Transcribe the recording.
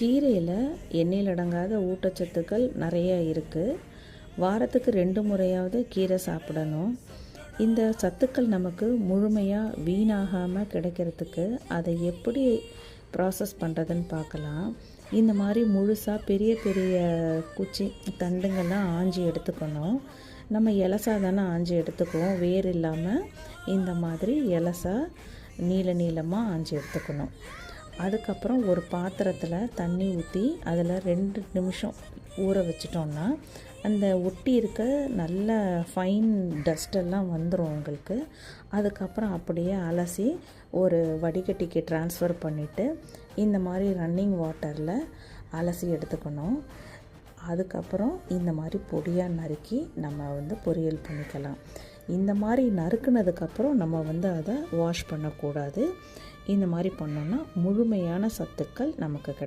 கீரையில் எண்ணெயில் அடங்காத ஊட்டச்சத்துக்கள் நிறைய இருக்குது வாரத்துக்கு ரெண்டு முறையாவது கீரை சாப்பிடணும். இந்த சத்துக்கள் நமக்கு முழுமையாக வீணாகாமல் கிடைக்கிறதுக்கு அதை எப்படி ப்ராசஸ் பண்ணுறதுன்னு பார்க்கலாம். இந்த மாதிரி முழுசாக பெரிய பெரிய குச்சி தண்டுங்கள்லாம் ஆஞ்சி எடுத்துக்கணும். நம்ம இலசா தானே ஆஞ்சி எடுத்துக்குவோம். வேர் இல்லாமல் இந்த மாதிரி இலசா நீள நீளமாக ஆஞ்சி எடுத்துக்கணும். அதுக்கப்புறம் ஒரு பாத்திரத்தில் தண்ணி ஊற்றி அதில் ரெண்டு நிமிஷம் ஊற வச்சிட்டோம்னா அந்த ஒட்டி இருக்க நல்ல ஃபைன் டஸ்டெல்லாம் வந்துடும் உங்களுக்கு. அதுக்கப்புறம் அப்படியே அலசி ஒரு வடிகட்டிக்கு ட்ரான்ஸ்ஃபர் பண்ணிவிட்டு இந்த மாதிரி ரன்னிங் வாட்டரில் அலசி எடுத்துக்கணும். அதுக்கப்புறம் இந்த மாதிரி பொடியாக நறுக்கி நம்ம வந்து பொரியல் பண்ணிக்கலாம். இந்த மாதிரி நறுக்குனதுக்கப்புறம் நம்ம வந்து அதை வாஷ் பண்ணக்கூடாது. இந்த மாதிரி பண்ணோன்னா முழுமையான சத்துக்கள் நமக்கு கிடைக்கும்.